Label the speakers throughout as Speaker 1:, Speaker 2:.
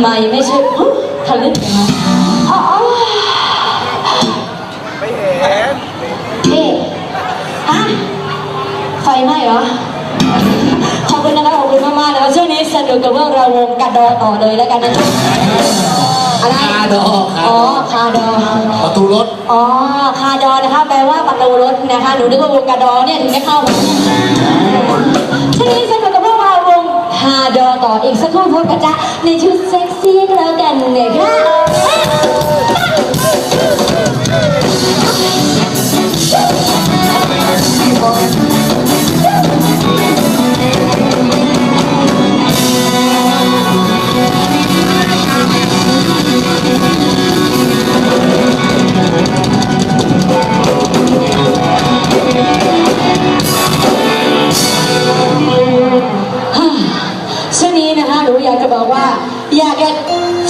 Speaker 1: ไม่
Speaker 2: ไม่ใช่อุ๊ยทะลึ่งเหรออ๋อ
Speaker 1: ไม่เห็น
Speaker 2: พี่ฮะไฟไหม้เหรอ ขอบคุณนะคะขอบคุณมากๆนะคะช่วงนี้สนุกกับพวกเราวงกัดดอต่อเลยแล้วกันนะคะอะไร
Speaker 3: คาดอคา
Speaker 2: อ๋อ
Speaker 3: ดอ
Speaker 2: คาดอ
Speaker 3: ประตูรถ
Speaker 2: อ๋อคาดอนะคะแปลว่าประตูรถนะคะหนูนึกว่าวงกาดอเนี่ยถึงได้เข้าช่วงนี้สนุก ฮ5ดอต่ออีกสักครู่พบกันจ้าในชุดเซ็กซี่แล้วกันใน จะบอกว่า อยากจะ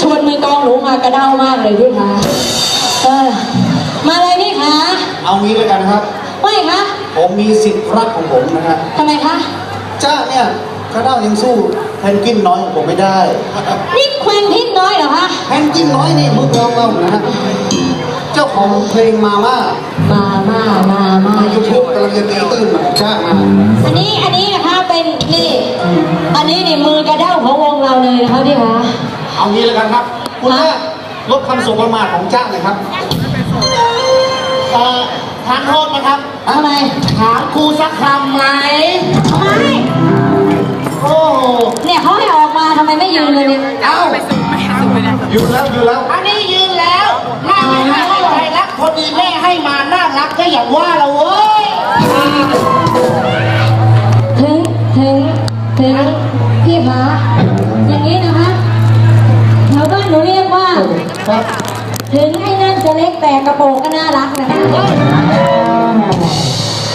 Speaker 2: ชวนมือกลองหนูมากระเด้ามากเลยพี่คะเออมาเลยพี่คะ
Speaker 3: เอางี้เลยกันนะครับ
Speaker 2: ไม่คะ
Speaker 3: ผมมีสิทธิ์รักของผมนะฮะ
Speaker 2: ทำไมคะ
Speaker 3: จ้าเนี่ยกระด้างยังสู้แพนกวินน้อยของผมไม่ได้
Speaker 2: นี่แควนทินน้อยเหรอคะ
Speaker 3: แพนกวินน้อยนี่มึงลองเรานะฮะเจ้าของเพลงมาว่า
Speaker 2: มามามามา
Speaker 3: งี้
Speaker 2: เลย
Speaker 3: กันครับ คุณแม่ลดคำสบประมาทของจ้างเลยครับเอ่อทานโทษนะครับ
Speaker 2: ทำไม
Speaker 3: ถามครูสักคำไหม
Speaker 2: ทำไม
Speaker 3: โอ้โห
Speaker 2: เนี่ยเขาให้ออกมาทำไมไม่ยืนเลยเนี่ย
Speaker 3: เอ้า
Speaker 1: ไม่สูงไม่สูงไม่ได้
Speaker 3: อยู่แล้วอยู่แล้ว
Speaker 4: อันนี้ยืนแล้วน่าจะให้ใครรักพอดีแม่ให้มาน่ารักก็อย่างว่าเราเว้ย
Speaker 2: ถึงถึงถึงพี่คะอย่างนี้นะคะแถวบ้าน หนูเรียกว่า
Speaker 3: ครับ
Speaker 2: ถึงไอ้นั่นจะเล็กแต่กระโปรงก็น่ารักนะคะ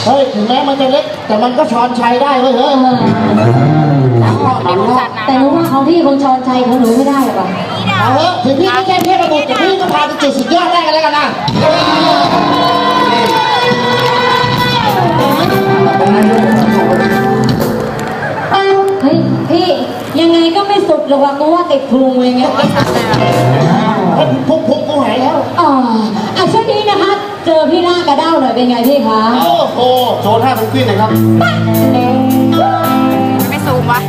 Speaker 4: เฮ้ยถึงแม้มันจะเล็ก แต่มันก็ช้อนชัยได้เว้ยเฮ้ย
Speaker 2: เออ
Speaker 4: หนังงอกหนังงอก
Speaker 2: แต่รู้ว่าของพี่คงชอนชัยของหนูไม่ได้หรอกว่ะ
Speaker 4: เอาเถอะถึงพี่ไม่ใช่เทพบุตรแต่พี่ก็พาไปจุดสุดยอดได้กันแล้วกันนะ
Speaker 2: รอกว่ะกูว่าติดพุงเลยไง
Speaker 4: เฮ้ยพุงพุงกูหายแล้ว
Speaker 2: อ๋ออะช่วงนี้นะคะ เจอพี่หน้ากระเด้าหน่อยเป็นไงพี่คะ
Speaker 3: โอ้โหโชว์ท่าแพนกวินหน่อยครับ
Speaker 1: ไม่สูงวะ